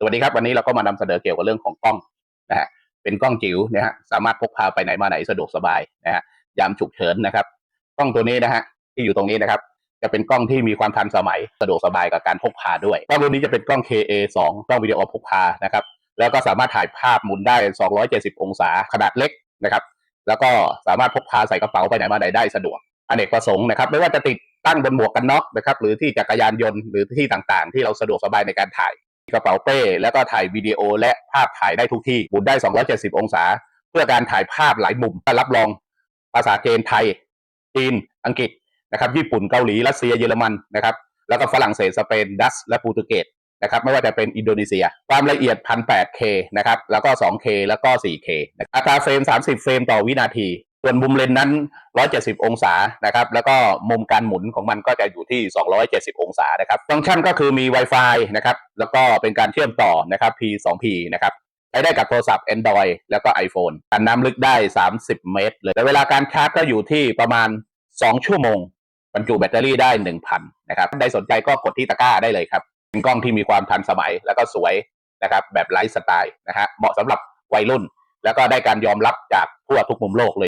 สวัสดีครับวันนี้เราก็มานำเสนอเกี่ยวกับเรื่องของกล้องนะฮะเป็นกล้องจิ๋วนะฮะสามารถพกพาไปไหนมาไหนสะดวกสบายนะฮะยามฉุกเฉินนะครับ กล้องตัวนี้นะฮะที่อยู่ตรงนี้นะครับ จะเป็นกล้องที่มีความทันสมัยสะดวกสบายกับการพกพาด้วยกล้องรุ่นนี้จะเป็นกล้อง KA 2 กล้องวิดีโอพกพานะครับ แล้วก็สามารถถ่ายภาพหมุนได้ 270 องศาขนาดเล็กนะครับ แล้วก็สามารถพกพาใส่กระเป๋าไปไหนมาไหนได้สะดวกอเนกประสงค์นะครับไม่ว่าจะติดตั้งบนหมวกกันน็อกนะครับหรือที่จักรยานยนต์หรือที่ต่างๆ ที่เราสะดวกสบายในการถ่าย กระเป๋าเป้แล้วก็ถ่ายวิดีโอและภาพถ่ายได้ทุกที่หมุนได้ 270 องศา เพื่อการถ่ายภาพหลายมุมรับรองภาษาเกณฑ์ไทย จีน อังกฤษนะครับญี่ปุ่นเกาหลีรัสเซียเยอรมันนะครับแล้วก็ฝรั่งเศสสเปนดัชและโปรตุเกสนะครับไม่ว่าจะเป็นอินโดนีเซีย ความละเอียด 1008K นะครับแล้วก็ 2K แล้วก็ 4K นะคอัตราเฟรม 30 เฟรมต่อวินาที ส่วนมุมเลนนั้น 170 องศานะครับแล้วก็มุมการหมุนของมันก็จะอยู่ที่ 270 องศานะครับฟังก์ชันก็คือมี Wi-Fi นะครับ แล้วก็เป็นการเชื่อมต่อนะครับ P2P นะครับใช้ได้กับโทรศัพท์ Android แล้วก็ iPhone กันน้ำลึกได้ 30 เมตร เลยแต่เวลาการชาร์จก็อยู่ที่ประมาณ 2 ชั่วโมง บรรจุแบตเตอรี่ได้ 1,000 นะครับใครสนใจก็กดที่ตะกร้าได้เลยครับ เป็นกล้องที่มีความทันสมัยแล้วก็สวยนะครับแบบไลฟ์สไตล์นะฮะเหมาะสำหรับวัยรุ่น แล้วก็ได้การยอมรับจากทั่วทุกมุมโลกเลย